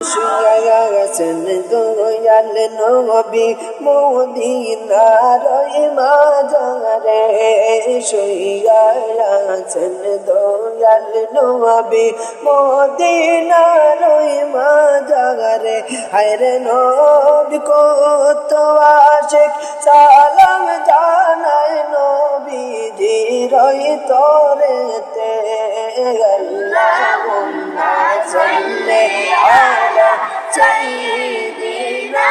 শুয়াছেন দয়াল নবী মদিনার মাজারে শুয়াছেন দয়াল নবী মদিনার মাজারে হায়রে নবী কত আশিক। সালাম জানাই নবীজি রই তোরেতে আল্লাহুম্মা সাল্লি আলা সাইয়্যিদিনা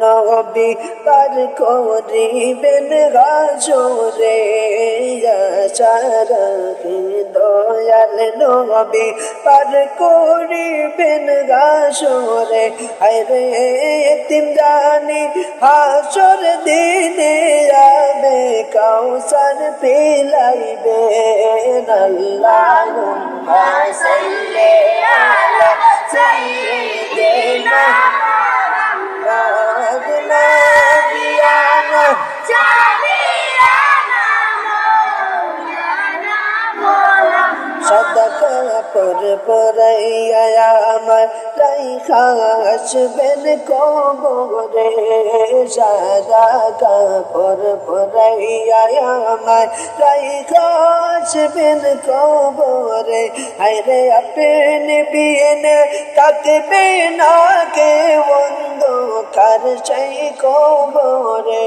নবী পার করিবেন গাজরে আসরাখি দয়াল নবী, পার করিবেন গাজরে আরে তিন জানি, হাসর দিনে আবে কাউসার পিলাইবে আল্লাহুম্মা সাল্লি আলা সাইয়্যিদিনা সদকা পর পরাইয়া আমার রাইখা আসবেন কবরে সাদা কাপড় পরাইয়া আমার রাইখা আসবেন কবরে। হাইরে আপনি বিয়েনে তাকবে না কে বন্ধ কার সেই কবরে।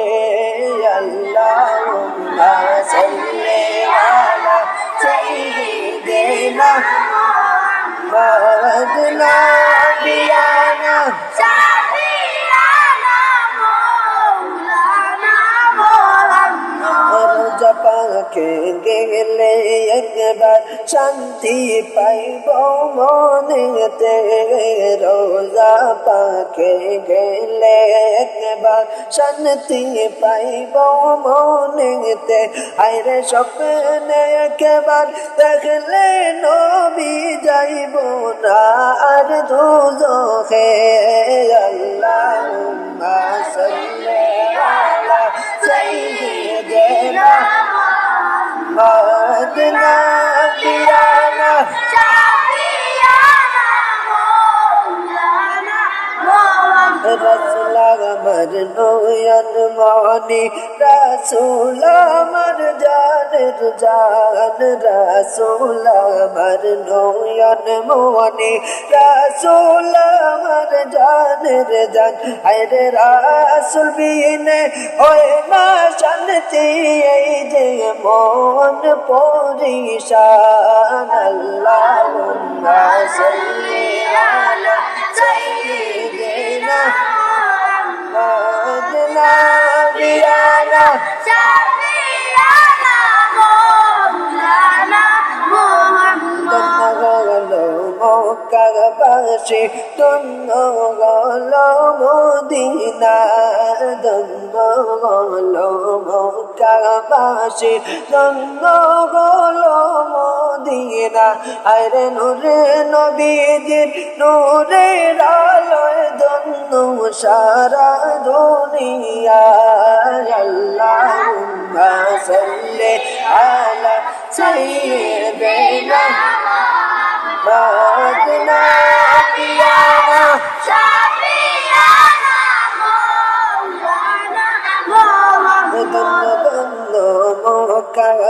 আল্লাহ সাল্লি আলা সাফিয়ানা সাফিয়ানা মৌলানা মৌলানা আর জপাকে গেলে একবার শান্তি পাইব মনেতে। রোজা পাকে গেলে একবার শান্তি পাইব মনেতে। আইরে স্বপ্নে একবার দেখলে নবী যাইব না, আর দুজখে আল্লাহুম্মা সাল্লি আলা সাইয়্যিদিনা মুহাম্মদ নাবিয়ানা রসুল আমার নয়ন মনি, রসুল আমার জানের জান, রসুল আমার নয়ন মনি, রসুল আমার জানের জান। আরে রসুল বিনে হয় না শান্তি, এই যে মন পরিশান, আল্লাহুম্মা সাল্লি মুহাম্মদ নাবিয়ানা গলো মক্কাবাসী তন্ন গলো মদিনা দন্ন গলো মক্কাবাসী তন্ন গলো মদিনা আরে নূরে নবীজির নূরে আলোয় দন্ন সারা দুনিয়া। আল্লাহুম্মা সাল্লি আলা সাইয়্যিদিনা মুহাম্মদ নাবিয়ানা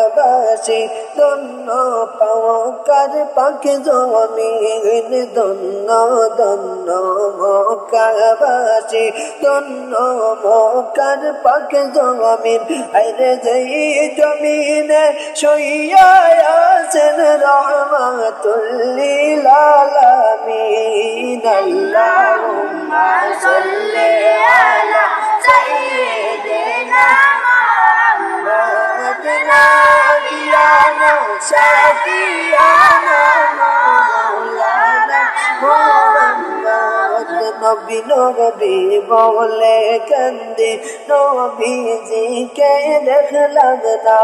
মক্কাবাসী ধন্য পাওয়ার পাখি জমিন ধন্য ধন্য মক্কাবাসী ধন্য মক্কার পাখি জমিন আরে যেই জমিনে শুইয়া আছেন রহমাতুল্লিল আলামিন, আল্লাহুম্মা সাল্লি আলা সাইয়্যিদিনা মুহাম্মদ শাফিয়ানা মাওলানা মুহাম্মদ নবী নবী বলে কান্দি নবীজিকে দেখলাম না?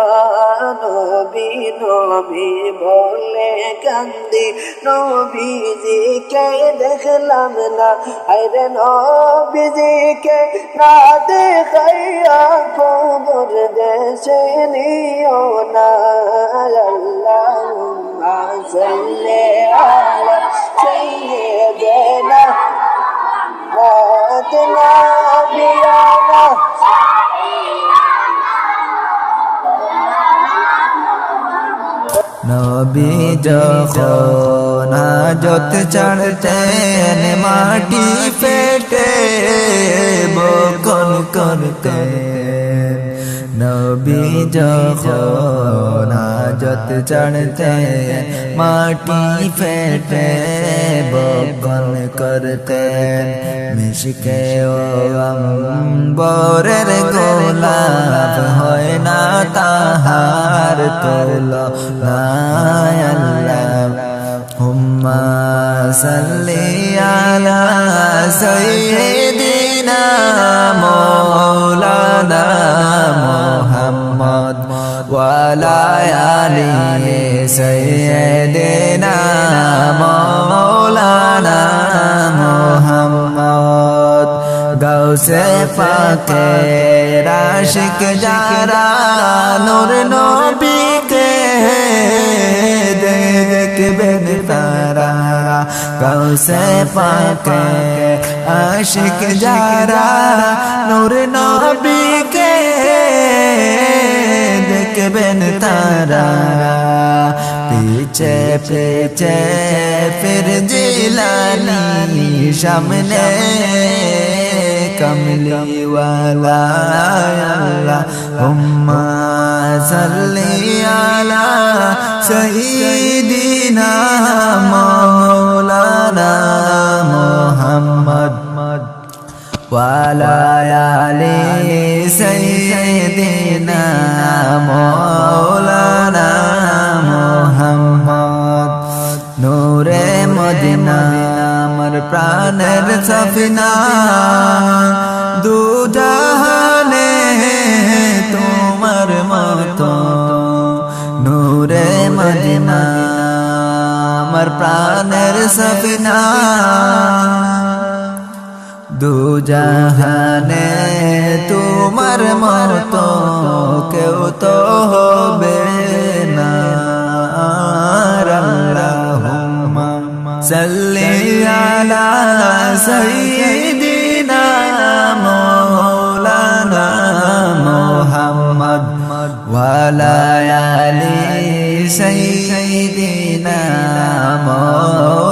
নবী নবী বলে কান্দি নবীজিকে দেখলাম না। আরে নবীজিকে না দেখাইয়া খবর নিও না। নবী যখন হাজত চড়তেন মাটি পেটে বকন করতেন। নবী যখন হাজত চড়তেন মাটি ফেটে বকন করতেন মিশকে ও অম্বরের গোলাপ হয় না তাহার তোল। আল্লাহ, হুম্মা সাল্লি আলা সাইয়্যিদিনা মাওলানা মুহাম্মদ ওয়ালা আলি সাইয়্যিদিনা মাওলানা মুহাম্মদ। গৌসে পাকে রাশিক যারা নূর নবীকে দেখবেন তারা। গৌসে পাকে আশিক যারা নূর নবীকে দেখবেন তারা। পিছে পিছে ফির জিলানি সামনে কমলিওয়ালা হুম্মা সাল্লিয়ালা সঈদিনা মৌলানা মোহাম্মদ। ওয়ালা আলী সঈদ দিনা মৌলানা মোহাম্মদ। নূরে মদিনা আমার প্রাণের সফিনা। দুজাহানে তোমার মতো। নূরে মদিনা আমার প্রাণের সফিনা। দু জাহানে, তোমার মত কেউ তো হবে না। সাল্লি আলা সাইয়্যিদিনা মাওলানা মুহাম্মদ ওয়ালা আলি সাইয়্যিদিনা মাওলানা